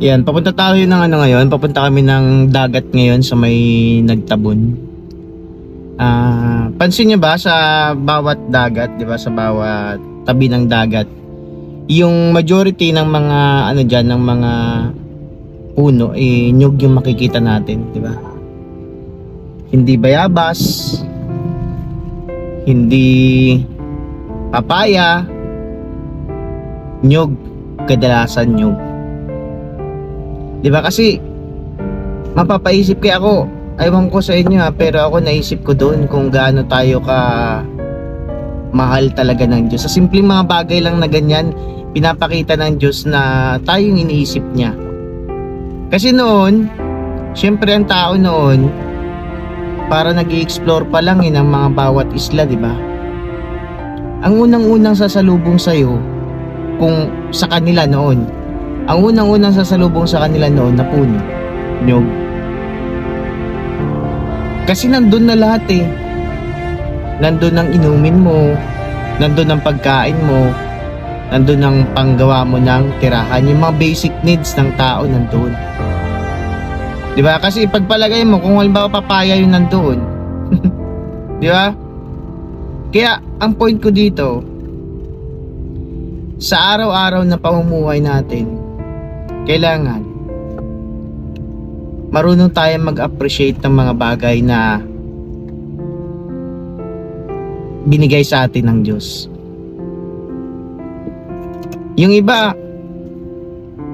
Yan, papunta tayo ng ano ngayon, papunta kami ng dagat ngayon sa may nagtabon. Ah, pansin niyo ba sa bawat dagat, 'di ba, sa bawat tabi ng dagat, yung majority ng mga ano diyan ng mga puno eh nyug yung makikita natin, 'di ba? Hindi bayabas, hindi papaya, nyug, kadalasan nyug. 'Di ba kasi mapapaisip kaya ako, aywan ko sa inyo ha, pero ako naisip ko doon kung gaano tayo ka mahal talaga ng Diyos. Sa simpleng mga bagay lang na ganyan, pinapakita ng Diyos na tayong iniisip niya. Kasi noon, syempre ang tao noon, para nag explore pa lang eh, ng mga bawat isla, di ba? Ang unang-unang sasalubong sa'yo, kung sa kanila noon, ang unang-unang sasalubong sa kanila noon na puno, nyog. Kasi nandun na lahat eh. Nandun ang inumin mo, nandun ang pagkain mo, nandun ang panggawa mo ng tirahan, yung mga basic needs ng tao nandun. Di ba? Kasi pagpalagay mo, kung halimbawa papaya yung nandun, di ba? Kaya, ang point ko dito, sa araw-araw na pamumuhay natin, kailangan marunong tayo mag-appreciate ng mga bagay na binigay sa atin ng Diyos. Yung iba,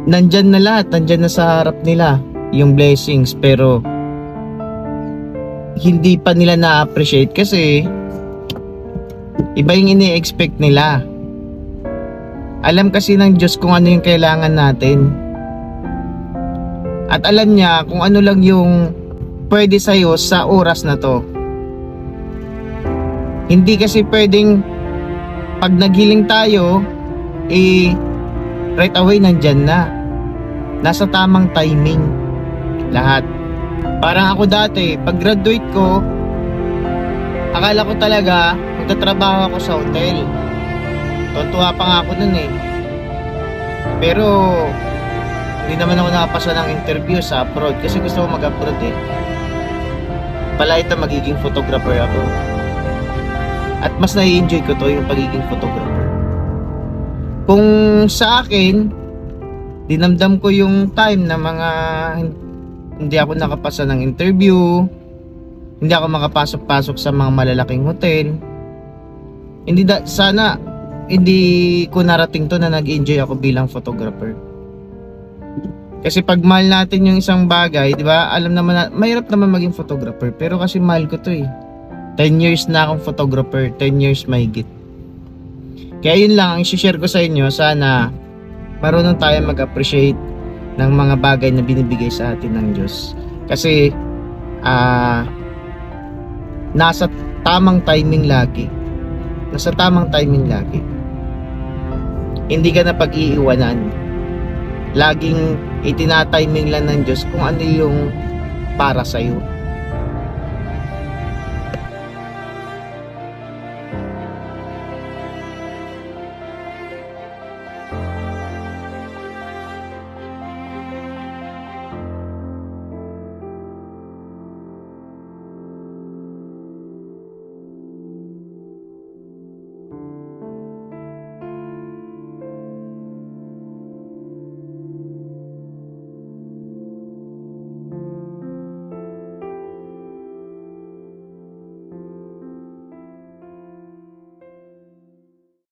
nandyan na lahat, nandyan na sa harap nila yung blessings, pero hindi pa nila na-appreciate kasi iba yung ini-expect nila. Alam kasi ng Diyos kung ano yung kailangan natin. At alam niya kung ano lang yung pwede sa'yo sa oras na to. Hindi kasi pwedeng pag naghiling tayo, eh, right away nandyan na. Nasa tamang timing. Lahat. Parang ako dati, pag graduate ko, akala ko talaga magtatrabaho ako sa hotel. Tuntua pa nga ako nun eh. Pero, hindi naman ako nakapasa ng interview sa abroad kasi gusto ko mag-abroad eh. Pala ito magiging photographer ako. At mas nai-enjoy ko to yung pagiging photographer. Kung sa akin, dinamdam ko yung time na mga hindi ako nakapasa ng interview, hindi ako makapasok-pasok sa mga malalaking hotel. Hindi da, sana hindi ko narating to na nag-enjoy ako bilang photographer. Kasi pag mahal natin yung isang bagay, di ba? Alam naman na, mahirap naman maging photographer. Pero kasi mahal ko to eh. 10 years na akong photographer. 10 years mahigit. Kaya yun lang, ang share ko sa inyo, sana marunong tayo mag-appreciate ng mga bagay na binibigay sa atin ng Diyos. Kasi, ah, nasa tamang timing lagi. Nasa tamang timing lagi. Hindi ka na pag-iiwanan. Laging itinatiming lang ng Diyos kung ano yung para sa'yo.